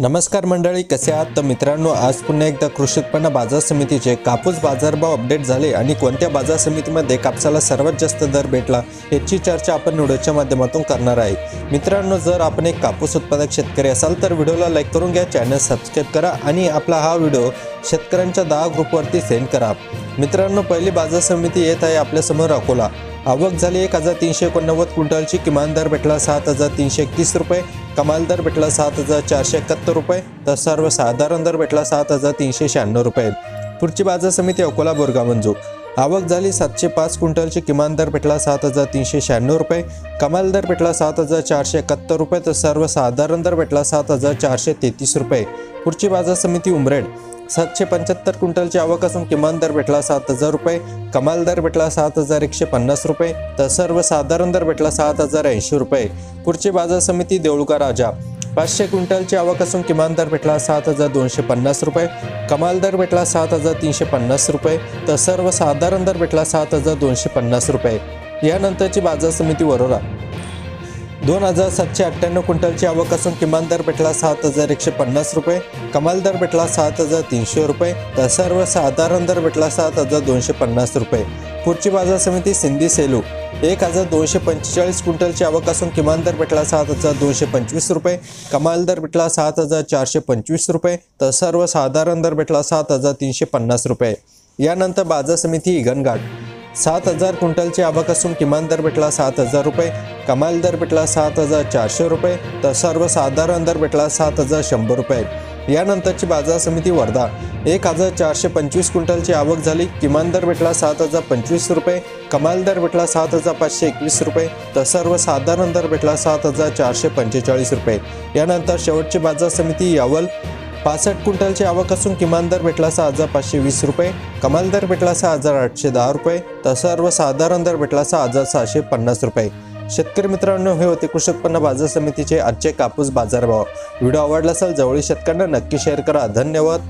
नमस्कार मंडळी कसे आहात? तर मित्रांनो आज पुन्हा एकदा कृषी उत्पन्न बाजार समितीचे कापूस बाजारभाव अपडेट झाले आणि कोणत्या बाजार समितीमध्ये कापसाला सर्वात जास्त दर भेटला याची चर्चा आपण व्हिडिओच्या माध्यमातून करणार आहे. मित्रांनो जर आपण एक कापूस उत्पादक शेतकरी असाल तर व्हिडिओला लाईक करून घ्या चॅनल सबस्क्राईब करा आणि आपला हा व्हिडिओ शेतकऱ्यांच्या दहा ग्रुपवरती सेंड करा. मित्रांनो पहिली बाजार समिती येत आहे आपल्यासमोर अकोला. आवक झाली एक हजार तीनशे एकोणनव्वद क्विंटलची. किमान दर भेटला सात हजार तीनशे एकतीस रुपये. कमाल दर भेटला सात हजार चारशे एकाहत्तर रुपये. तर सर्वसाधारण दर भेटला सात हजार तीनशे शहाण्णव रुपये. पुढची बाजार समिती अकोला बोरगा मंजू. आवक झाली सातशे पाच क्विंटलची. किमान दर भेटला सात हजार तीनशे शहाण्णव रुपये. कमाल दर भेटला सात हजार चारशे एकाहत्तर रुपये. तर सर्वसाधारण दर भेटला सात हजार चारशे तेहतीस रुपये. पुढची बाजार समिती उमरेड. सातशे पंच्याहत्तर क्विंटलची आवक असून किमान दर भेटला सात हजार रुपये कमाल दर भेटला सात हजार एकशे पन्नास रुपये तर सर्वसाधारण दर भेटला सात हजार ऐंशी रुपये. पुढची बाजार समिती देऊळगा राजा. पाचशे क्विंटलची आवक असून किमान दर भेटला सात हजार दोनशे पन्नास रुपये कमाल दर भेटला सात हजार तीनशे पन्नास रुपये तर सर्वसाधारण दर भेटला सात हजार दोनशे पन्नास रुपये. यानंतरची बाजार समिती वरोरा. दोन हजार सातशे अठ्ठ्याण्णव क्विंटलची आवक असून किमान दर भेटला सात हजार एकशे पन्नास रुपये कमाल दर भेटला सात हजार तीनशे रुपये तर सर्वसाधारण दर भेटला सात हजार दोनशे पन्नास रुपये. पुढची बाजार समिती सिंधी सेलू. एक हजार दोनशे पंचेचाळीस क्विंटलची आवक असून किमान दर भेटला सात हजार दोनशे पंचवीस रुपये कमाल दर भेटला सात हजार चारशे पंचवीस रुपये तर सर्वसाधारण दर भेटला सात हजार तीनशे पन्नास रुपये. यानंतर बाजार समिती इगनघाट सात हजार क्विंटलची आवक असून किमान दर भेटला सात हजार रुपये कमाल दर भेटला सात हजार चारशे रुपये तर सर्वसाधारण दर भेटला सात हजार शंभर रुपये. यानंतरची बाजार समिती वर्धा. एक हजार चारशे पंचवीस क्विंटलची आवक झाली किमान दर भेटला सात हजार पंचवीस रुपये कमाल दर भेटला सात हजार पाचशे एकवीस रुपये तर सर्वसाधारण दर भेटला सात हजार चारशे पंचेचाळीस रुपये. यानंतर शेवटची बाजार समिती यावल पासष्ट क्विंटलची आवक असून किमान दर भेटला सहा हजार पाचशे वीस रुपये कमाल दर भेटला सहा हजार आठशे दहा रुपये तर सर्वसाधारण दर भेटला सहा हजार सहाशे पन्नास रुपये. शेतकरी मित्रांनो हे होते कृषी उत्पन्न बाजार समितीचे आजचे कापूस बाजारभाव. व्हिडिओ आवडला असेल जवळील शेतकऱ्यांना नक्की शेअर करा. धन्यवाद.